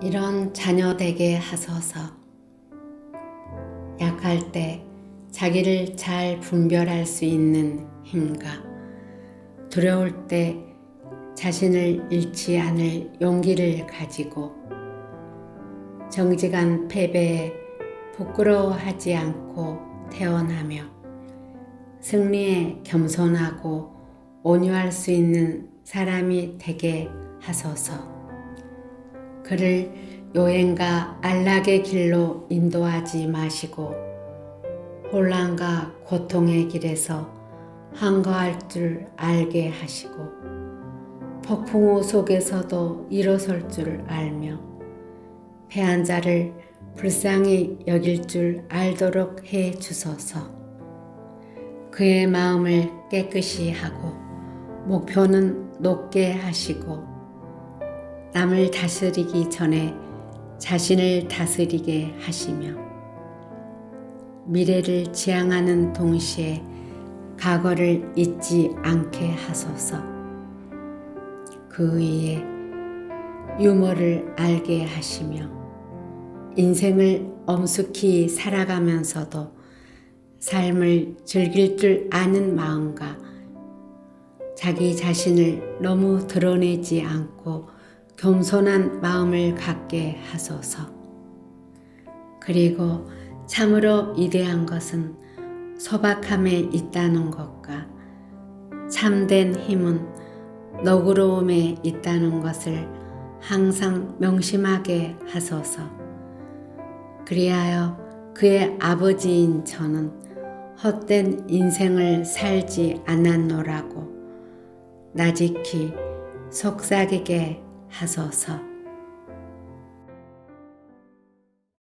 이런 자녀 되게 하소서. 약할 때 자기를 잘 분별할 수 있는 힘과 두려울 때 자신을 잃지 않을 용기를 가지고 정직한 패배에 부끄러워하지 않고 태어나며 승리에 겸손하고 온유할 수 있는 사람이 되게 하소서. 그를 요행과 안락의 길로 인도하지 마시고 혼란과 고통의 길에서 항거할 줄 알게 하시고 폭풍우 속에서도 일어설 줄 알며 패한 자를 불쌍히 여길 줄 알도록 해 주소서. 그의 마음을 깨끗이 하고 목표는 높게 하시고 남을 다스리기 전에 자신을 다스리게 하시며 미래를 지향하는 동시에 과거를 잊지 않게 하소서. 그 위에 유머를 알게 하시며 인생을 엄숙히 살아가면서도 삶을 즐길 줄 아는 마음과 자기 자신을 너무 드러내지 않고 겸손한 마음을 갖게 하소서. 그리고 참으로 이대한 것은 소박함에 있다는 것과 참된 힘은 너그러움에 있다는 것을 항상 명심하게 하소서. 그리하여 그의 아버지인 저는 헛된 인생을 살지 않았노라고 나지키 속삭이게 하소서.